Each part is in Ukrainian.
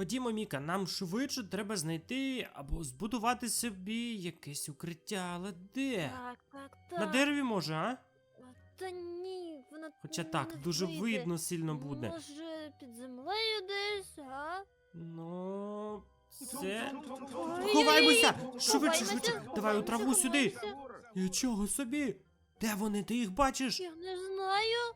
Ходімо, Міка, нам швидше треба знайти або збудувати собі якесь укриття, але де? Так, так, так. На дереві може, а? Та ні, вона Хоча не так, дуже вийде. видно сильно буде. Може, під землею десь, а? Ну, це. Ой-ой-ой, Ховаймося! Швидше, швидше! Давай у траву ховаймося, сюди! Нічого собі! Де вони? Ти їх бачиш? Я не знаю,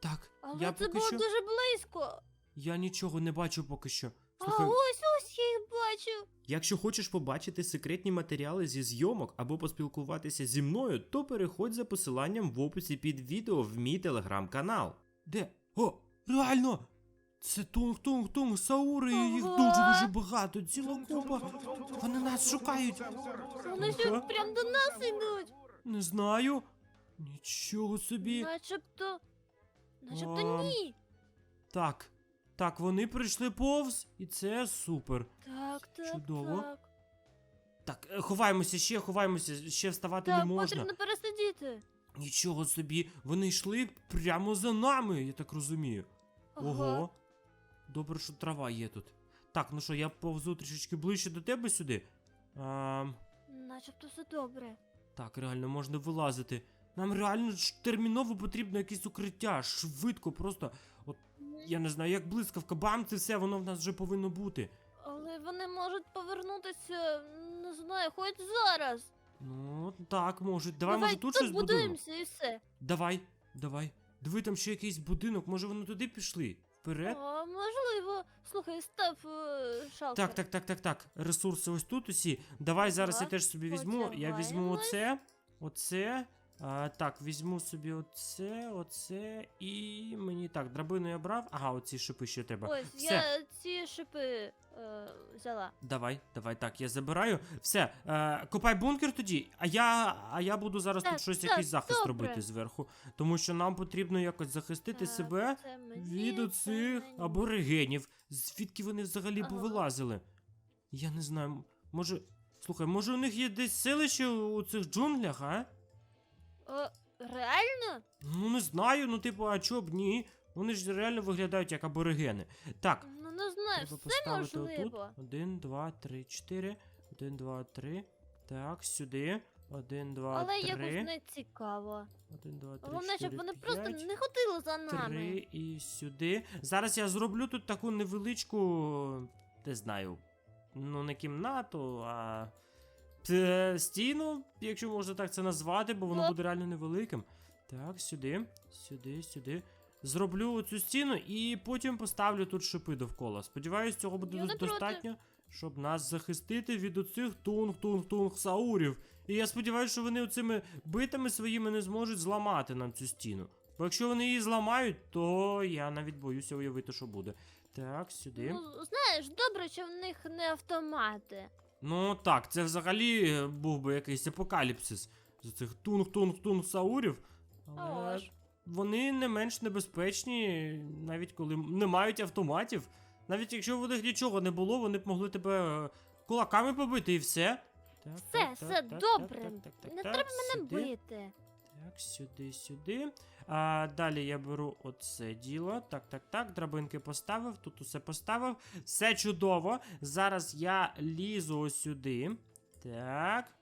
Так, але я це поки було що. дуже близько. Я нічого не бачу поки що. Слухай, А ось ось я їх бачу. Якщо хочеш побачити секретні матеріали зі зйомок або поспілкуватися зі мною, то переходь за посиланням в описі під відео в мій телеграм-канал. Де? О, реально! Це тунг-тунг-тунг, саури, їх Ага. дуже-дуже багато, ціла купа. Вони нас шукають. Вони що, прям до нас йдуть. Не знаю. Нічого собі. Начебто. Начебто Ам. ні. Так. Так, вони прийшли повз, і це супер. Так, так. Чудово. Так, Так, е, ховаємося ще, ховаємося, ще вставати так не можна. потрібно пересидіти. Нічого собі, вони йшли прямо за нами, я так розумію. Ого. Добре, що трава є тут. Так, ну що, я повзу трішечки ближче до тебе сюди. А, Начебто все добре. так, реально можна вилазити. Нам реально ж терміново потрібно якесь укриття. Швидко, просто. От я не знаю, як блискавка, бам, це все, воно в нас вже повинно бути. Але вони можуть повернутися, не знаю, хоч зараз. Ну, так, можуть. Давай, може, тут щось будуємо? будуємося і все. Давай, давай. Диви, там ще якийсь будинок, може вони туди пішли? Вперед? А, можливо. Слухай, став е, шалкер. Так, так, так, так, так. Ресурси ось тут усі. Давай зараз я Так, теж собі візьму. Я візьму одягаємось. оце, оце. А, так, візьму собі оце, оце і мені так, драбину я брав. Ага, оці шипи ще треба. Ось, Все. я ці шипи е, взяла. Давай, давай, так, я забираю. Все, е, копай бункер тоді, а я, а я буду зараз Так, тут щось, так, якийсь захист добре. робити зверху. Тому що нам потрібно якось захистити Так, себе це мені, від це оцих мені. аборигенів. Звідки вони взагалі Ага. повилазили? Я не знаю, може. Слухай, може у них є десь селище у цих джунглях, а? Е, реально? Ну не знаю, ну типу, а чо б ні? Вони ж реально виглядають як аборигени. Так, Ну не знаю, треба все поставити можливо. отут. Один, два, три, чотири. Один, два, три. Так, сюди. Один, два, Але три. якось не цікаво. Один, два, три, Головне, щоб чотири, вони просто п'ять. не ходили за нами. Три і сюди. Зараз я зроблю тут таку невеличку, не знаю, ну не кімнату, а стіну, якщо можна так це назвати, бо воно буде реально невеликим. Так, сюди, сюди, сюди. Зроблю цю стіну і потім поставлю тут шипи довкола. Сподіваюсь, цього буде Я достатньо, щоб нас захистити від оцих тунг-тунг-тунг саурів. І я сподіваюся, що вони оцими битами своїми не зможуть зламати нам цю стіну. Бо якщо вони її зламають, то я навіть боюся уявити, що буде. Так, сюди. Ну, знаєш, добре, що в них не автомати. Ну так, це взагалі е, був би якийсь апокаліпсис з цих тунг-тунг-тунг саурів. Але ж. вони не менш небезпечні, навіть коли не мають автоматів. Навіть якщо в них нічого не було, вони б могли тебе е, кулаками побити і все. Так, Все, так, все так, добре. так, так, так, Не так, треба мене бити. Так, сюди, сюди. А, далі я беру оце діло. Так, так, так. Драбинки поставив, тут усе поставив. Все чудово. Зараз я лізу ось сюди. Так.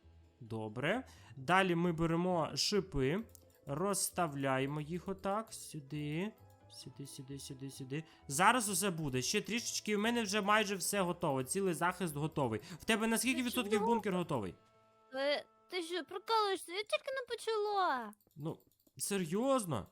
Добре. Далі ми беремо шипи, розставляємо їх отак. Сюди. Сюди, сюди, сюди, сюди. Зараз усе буде. Ще трішечки, в мене вже майже все готово. Цілий захист готовий. В тебе на скільки відсотків бункер готовий? Ти що, прикалуєшся? Я тільки не почала. Ну, серйозно?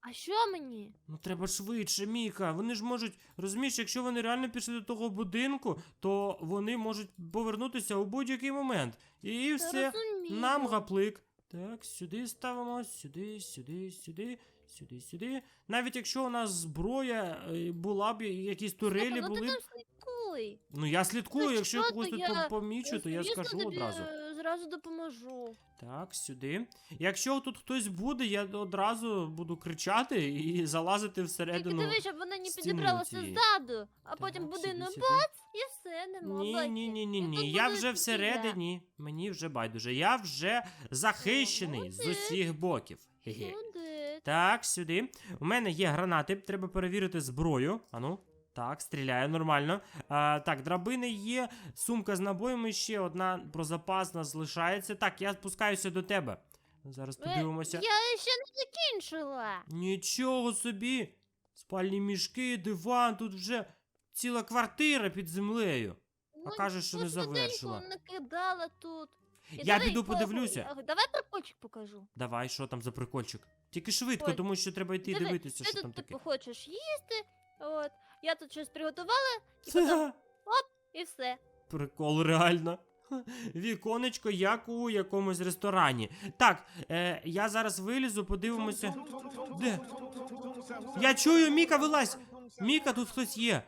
А що мені? Ну треба швидше, Міка. Вони ж можуть, розумієш, якщо вони реально пішли до того будинку, то вони можуть повернутися у будь-який момент. І все, розумію. нам гаплик. Так, сюди ставимо, сюди, сюди, сюди, сюди, сюди. Навіть якщо у нас зброя е, була б, якісь турелі Слухай, ну були. ти там слідкуй. Ну я слідкую, Ну, якщо що, когось тут я, по- помічу, то я Звісно, скажу тобі, одразу. е, Зразу допоможу. Так, сюди. Якщо тут хтось буде, я одразу буду кричати і залазити Тільки всередину. диви, щоб вона не стіни підібралася цієї. ззаду, а Так, потім сюди, будинок сюди. бац, і все, нема. Ні, ні, ні, ні, ні. Я вже всередині. Мені вже байдуже. Я вже захищений з усіх боків. Хе-хе. Так, сюди. У мене є гранати, треба перевірити зброю. Ану. Так, стріляє нормально. А, так, драбини є, сумка з набоями ще одна про запас нас залишається. Так, я спускаюся до тебе. Зараз Е, подивимося. Я ще не закінчила. Нічого собі. Спальні мішки, диван, тут вже ціла квартира під землею. А Ну, кажеш, що не завершила. накидала тут. І Я піду подивлюся. Давай прикольчик покажу. Давай, що там за прикольчик? Тільки швидко, Ой, тому що треба йти диви, дивитися, що там тут таке. типу хочеш їсти. От. Я тут щось приготувала, і потім оп, і все. прикол, реально. Віконечко, як у якомусь ресторані. Так, е, я зараз вилізу, подивимося. Де? Я чую, Міка, вилазь! Міка, тут хтось є.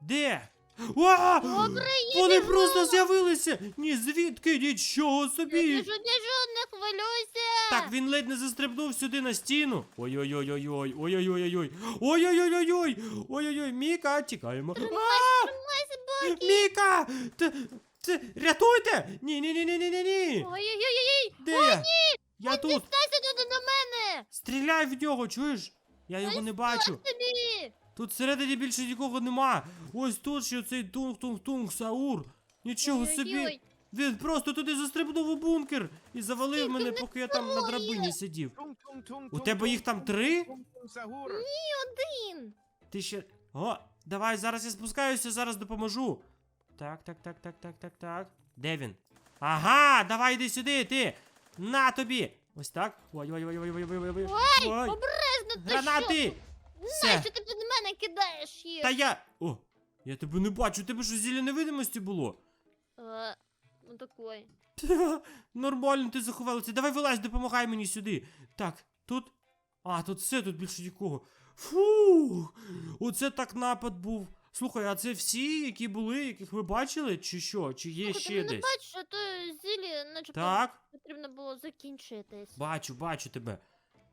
Де? Добре, Вони їдемо! просто з'явилися! Ні, звідки? Нічого собі! біжу, біжу, не хвилюйся! Так, він ледь не застрибнув сюди на стіну. Ой-ой-ой-ой-ой, ой-ой-ой-ой-ой. Ой-ой-ой-ой-ой. Ой-ой-ой, Міка, тікаємо. А! Тримайся, Бакі! Міка! Т- т- Рятуйте! Ні, ні, ні, ні, ні, ні, ні. Ой-ой-ой-ой! Де я? Я тут. Дістайся мене! Стріляй в нього, чуєш? Я його не бачу. Тобі! Тут всередині більше нікого нема. Ось тут ще цей тунг-тунг-тунг Саур. Нічого собі. Він просто туди застрибнув у бункер і завалив Скільки мене, в них поки я там на троє? драбині сидів. У тебе їх там три? Ні, Один! Ти ще. О, давай, зараз я спускаюся, зараз допоможу. Так, так, так, так, так, так, так. Де він? Ага, давай йди сюди, ти. На тобі. Ось так. Ой, ой, ой, ой, ой, ой, ой, ой. Ой, Обережно ти гранати! Все. Знаєш, що ти під мене кидаєш їх? Та я. О, я тебе не бачу, у тебе що зілля невидимості було? Е, Ну такой. Та, Нормально, ти заховалася. Давай вилазь, допомагай мені сюди. Так, тут. А, тут все, тут більше нікого. Фух, оце так напад був. Слухай, а це всі, які були, яких ви бачили, чи що? Чи є Слухай, ще ти мене десь? бачиш, а то зілі, начебто Так, потрібно було закінчитись. бачу, бачу тебе.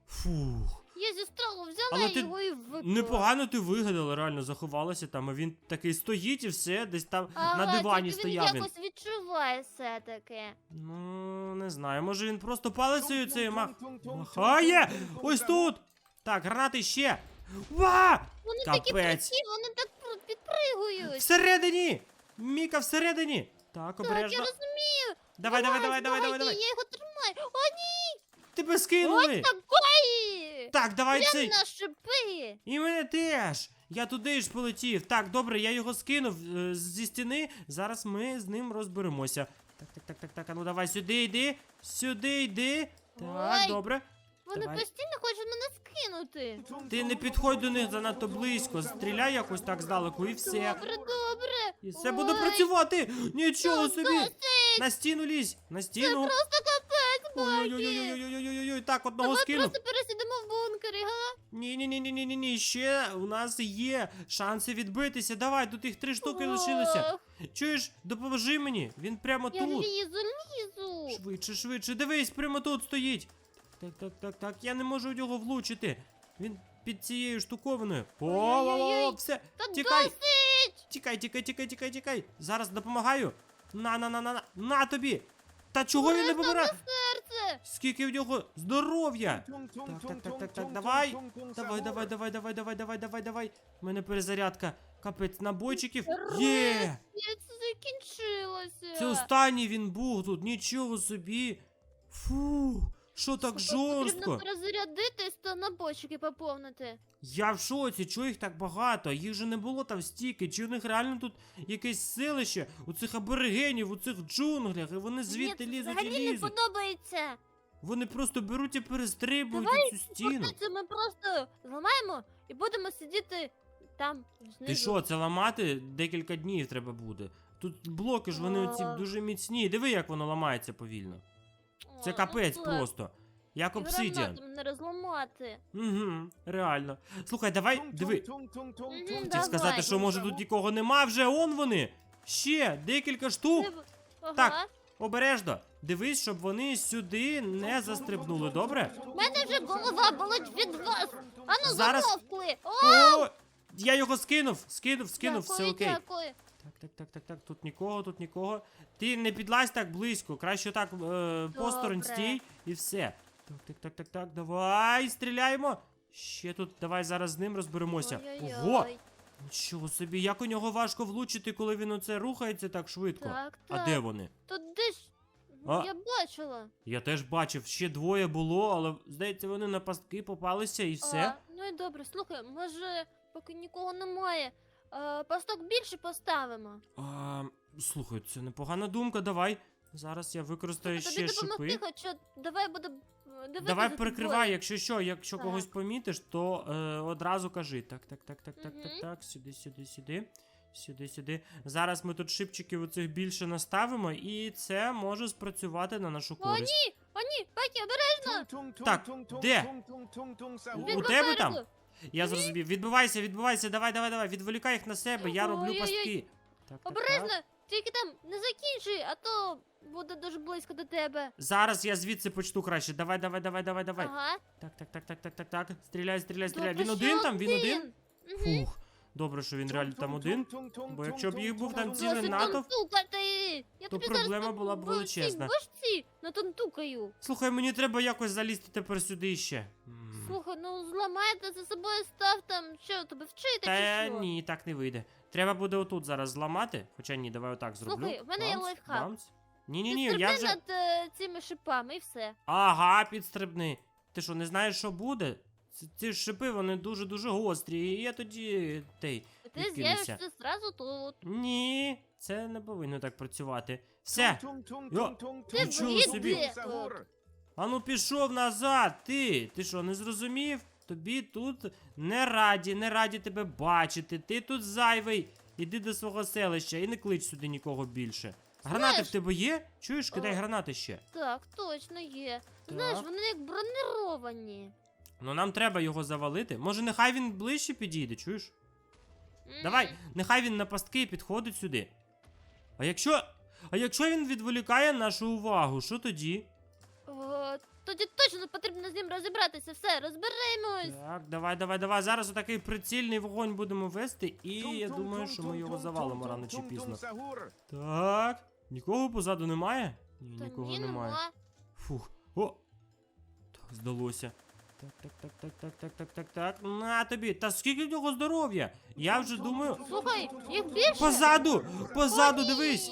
Фух. Я зі страху взяла Але ти його і випила. Непогано ти вигадала, реально заховалася там, а він такий стоїть і все, десь там Ага, на дивані тільки стояв він він. якось відчуває все-таки. Ну, не знаю, може він просто палицею цей мах. Махає! Ось тут! Так, гранати ще! Ва! Вони такі Капець. круті, вони так пру- підпригують. Всередині! Міка всередині! Так, Так, я обережно. розумію. Давай, давай, давай, давай, давай, давай. Я його тримаю. О, ні! Тебе скинули! Ось такої! Так, давай Прям цей. на шипи. І мене теж! Я туди ж полетів. Так, добре, я його скинув е, зі стіни. Зараз ми з ним розберемося. Так, так, так, так, так. А ну давай сюди йди. Сюди йди. Так, Ой. добре. Вони Давай. постійно хочуть мене скинути. Ти не підходь до них занадто близько. Стріляй якось так здалеку і все. Добре, добре. І все буде Ой, працювати. Нічого та собі. досить. На стіну лізь. На Це стіну. просто капець, Багі. Ой-ой-ой-ой-ой-ой-ой. Так, одного Давай скинув. просто пересидимо в? Ні, ні, ні, ні, ні, ні, ні. Ще у нас є шанси відбитися. Давай, тут їх три штуки лишилося. Ох, Чуєш, допоможи мені. Він прямо Я тут. лізу, лізу. Швидше, швидше. Дивись, прямо тут стоїть. Так, так, так, так. Я не можу в нього влучити. Він під цією штуковиною. О, Ой-ой-ой. все. Та Тікай. досить. Тікай, тікай, тікай, тікай, тікай. Зараз допомагаю. На, на, на, на, на, на тобі. Та чого він не Просто помирає? Скільки в нього здоров'я? Так, так, так, так, так, давай. Давай, давай, давай, давай, давай, давай, давай, давай. У мене перезарядка. Капець набойчиків. Є! Це закінчилося. Це останній він був тут, нічого собі. Фу, що так Потрібно жорстко? перезарядитись та набойчики поповнити. Я в шоці, чого їх так багато? Їх же не було там стільки. Чи у них реально тут якесь селище у цих аборигенів, у цих джунглях, і вони звідти Мені лізуть і взагалі не лізуть. подобається. Вони просто беруть і перестрибують Давай цю стіну. Це ми просто зламаємо і будемо сидіти там знизу. Ти що, це ламати декілька днів треба буде. Тут блоки ж вони оці А. дуже міцні. Диви, як воно ламається повільно. Це капець просто. Як обсидіан. не розламати. Угу, реально. Слухай, давай, диви. Хотів сказати, що може тут нікого нема, вже он вони. Ще декілька штук. Ага. Так. Обережно. Дивись, щоб вони сюди не застрибнули, добре? У мене вже голова болить від вас. Ану, Зараз- замовкли. О, О! Я його скинув, скинув, скинув, дякую, все окей. Дякую. Так, так, так, так, так, тут нікого, тут нікого. Ти не підлазь так близько, краще так е, посторонь стій і все. Так, так, так, так, так, давай, стріляємо. Ще тут, давай зараз з ним розберемося. Ого! Нічого собі, як у нього важко влучити, коли він оце рухається так швидко. Так, А де вони? Тут десь. А? Я бачила. Я теж бачив, ще двоє було, але здається, вони на пастки попалися і все. А, ну і добре, слухай, може, поки нікого немає, а, пасток більше поставимо. А, слухай, це непогана думка, давай. Зараз я використаю Тобі ще допомогти, шипи. хоча давай буде е, дивитися Давай за перекривай, тобою. якщо що, якщо Так. когось помітиш, то е, одразу кажи. Так, так, так, так, так, так, Мгм. так, сюди, сюди, сюди. Сюди, сюди. Зараз ми тут шипчиків оцих більше наставимо, і це може спрацювати на нашу О, користь. ні! О, ні! Пакі, обережно! Так, де? Він У тебе там? попереду. Я зрозумів. Відбивайся, відбивайся, давай, давай, давай. Відволікай їх на себе, я роблю Ой-ой-ой. пастки. Так, так, Обережно! Тільки там не закінчуй, а то буде дуже близько до тебе. Зараз я звідси почну краще. Давай, давай, давай, давай, давай. Ага. Так, так, так, так, так, так, так. Стріляй, стріляй, стріляй. Добре, Він один там, він один. Мгм. Фух. Добре, що він реально там один. Бо якщо б їх був там цілий Досить натовп! Я то тобі проблема була б величезна. башці. Слухай, мені треба якось залізти тепер сюди ще. М. Слухай, ну зламайте за собою став там, що тебе вчити Та чи що? ні, так не вийде. Треба буде отут зараз зламати. Хоча ні, давай отак зроблю. Слухай, в мене є Бамс, лайфхак. бамс. Ні, ні, ні, Підстрибни я вже. над е, цими шипами і все. Ага, підстрибни. Ти що, не знаєш, що буде? Ці, ці шипи, вони дуже-дуже гострі, і я тоді. Тей. І ти з'явишся зразу тут. Ні, це не повинно так працювати. Все, Ти Нічого собі. Тут? Ану пішов назад, ти. Ти що, не зрозумів? Тобі тут не раді, не раді тебе бачити. Ти тут зайвий. Іди до свого селища і не клич сюди нікого більше. Гранати Знаєш- в тебе є? Чуєш, кидай О. гранати ще. Так, точно є. Знаєш, Так. вони як бронировані. Ну нам треба його завалити. Може, нехай він ближче підійде, чуєш? М. Давай, нехай він на пастки підходить сюди. А якщо. А якщо він відволікає нашу увагу, що тоді? О, тоді точно потрібно з ним розібратися. Все, розберемось. Так, давай, давай, давай. Зараз отакий прицільний вогонь будемо вести, і я думаю, що ми його завалимо рано чи пізно. Так, нікого позаду немає? Ні, Та нікого ні, немає. нема. Фух. О! Так, здалося. Так, так, так, так, так, так, так, так, так. На тобі. Та скільки в нього здоров'я? Я вже думаю. Слухай, їх більше. Позаду! Позаду, дивись!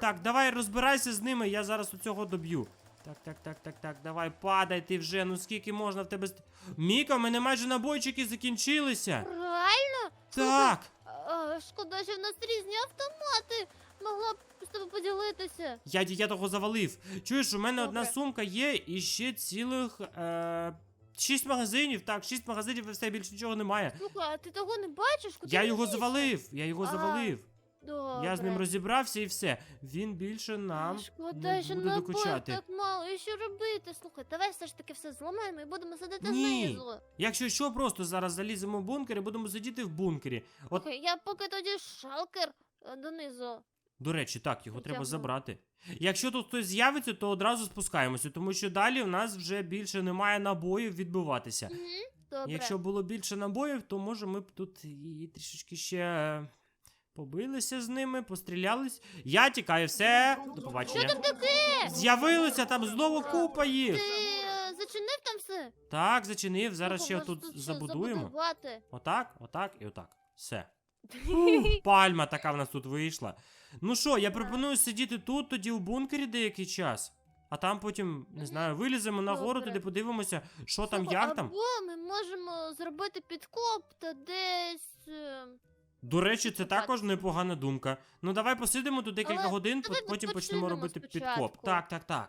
Так, давай розбирайся з ними, я зараз у цього доб'ю. Так, так, так, так, так, давай, падай ти вже, ну скільки можна в тебе. Міка, в мене майже набойчики закінчилися. Реально? Так. А, шкода, що в нас різні автомати. Могла б з тобою поділитися. Я, я того завалив. Чуєш, у мене одна сумка є і ще цілих. Е... Шість магазинів, так, шість магазинів і все більше нічого немає. Слухай, а ти того не бачиш? Куди Я його завалив, я його завалив. Добре. Я з ним розібрався і все. Він більше нам Шкода, не що буде набоїв докучати. так мало. І що робити? Слухай, давай все ж таки все зламаємо і будемо сидіти Ні. знизу. Якщо що, просто зараз заліземо в бункер і будемо сидіти в бункері. От, Слухай, я поки тоді шалкер е, донизу. до речі, так, його треба Тягну. забрати. Якщо тут хтось з'явиться, то одразу спускаємося, тому що далі в нас вже більше немає набоїв відбиватися. Угу. Добре. Якщо було більше набоїв, то може ми б тут і трішечки ще е, побилися з ними, пострілялись. Я тікаю, все. До побачення. Що там таке? З'явилося там знову купа Ти їх. е, зачинив там все? Так, зачинив. Зараз ще тут забудуємо. Отак, отак і отак. Все. Фух, пальма така в нас тут вийшла. Ну що, я пропоную сидіти тут, тоді у бункері деякий час. А там потім, не знаю, виліземо нагору, Добре. туди подивимося, що там, як там. Або ми можемо зробити підкоп та десь. е, До речі, це також непогана думка. Ну давай посидимо тут декілька Але годин, давай потім почнемо відпочинемо робити спочатку. підкоп. Так, так, так.